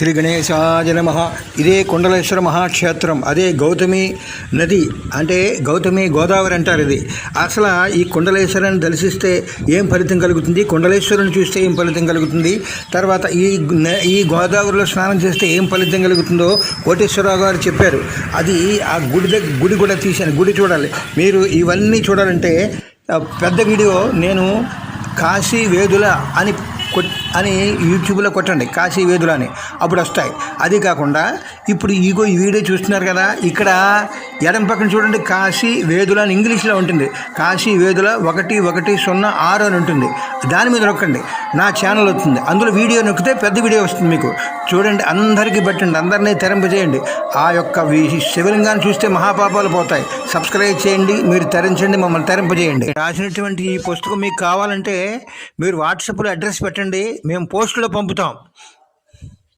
శ్రీ గణేశాయ నమ. ఇదే కుండలేశ్వర మహాక్షేత్రం. అదే గౌతమి నది. అంటే గౌతమి గోదావరి అంటారు ఇది. అసలు ఈ కుండలేశ్వరాన్ని దర్శిస్తే ఏం ఫలితం కలుగుతుంది? కుండలేశ్వరుని చూస్తే ఏం ఫలితం కలుగుతుంది? తర్వాత ఈ ఈ గోదావరిలో స్నానం చేస్తే ఏం ఫలితం కలుగుతుందో కోటేశ్వరరావు గారు చెప్పారు. అది ఆ గుడి దగ్గర గుడి కూడా తీశాను. గుడి చూడాలి. మీరు ఇవన్నీ చూడాలంటే పెద్ద వీడియో నేను కాశీ వేదుల అని కొట్ అని యూట్యూబ్లో కొట్టండి. కాశీ వేదులు అని. అప్పుడు వస్తాయి. అది కాకుండా ఇప్పుడు ఈగో ఈ వీడియో చూస్తున్నారు కదా ఇక్కడ ఎడం పక్కన చూడండి కాశీ వేదుల అని ఇంగ్లీష్లో ఉంటుంది. కాశీ వేదుల ఒకటి ఒకటి సున్నా ఆరు అని ఉంటుంది. దాని మీద నొక్కండి. నా ఛానల్ వస్తుంది. అందులో వీడియో నొక్కితే పెద్ద వీడియో వస్తుంది మీకు. చూడండి అందరికీ పెట్టండి అందరినీ తెరింపజేయండి. ఆ యొక్క శివలింగాన్ని చూస్తే మహాపాపాలు పోతాయి. సబ్స్క్రైబ్ చేయండి మీరు తెరించండి మమ్మల్ని తరింపజేయండి. రాసినటువంటి ఈ పుస్తకం మీకు కావాలంటే మీరు వాట్సాప్లో అడ్రస్ పెట్టండి. మేము పోస్టులో పంపుతాం.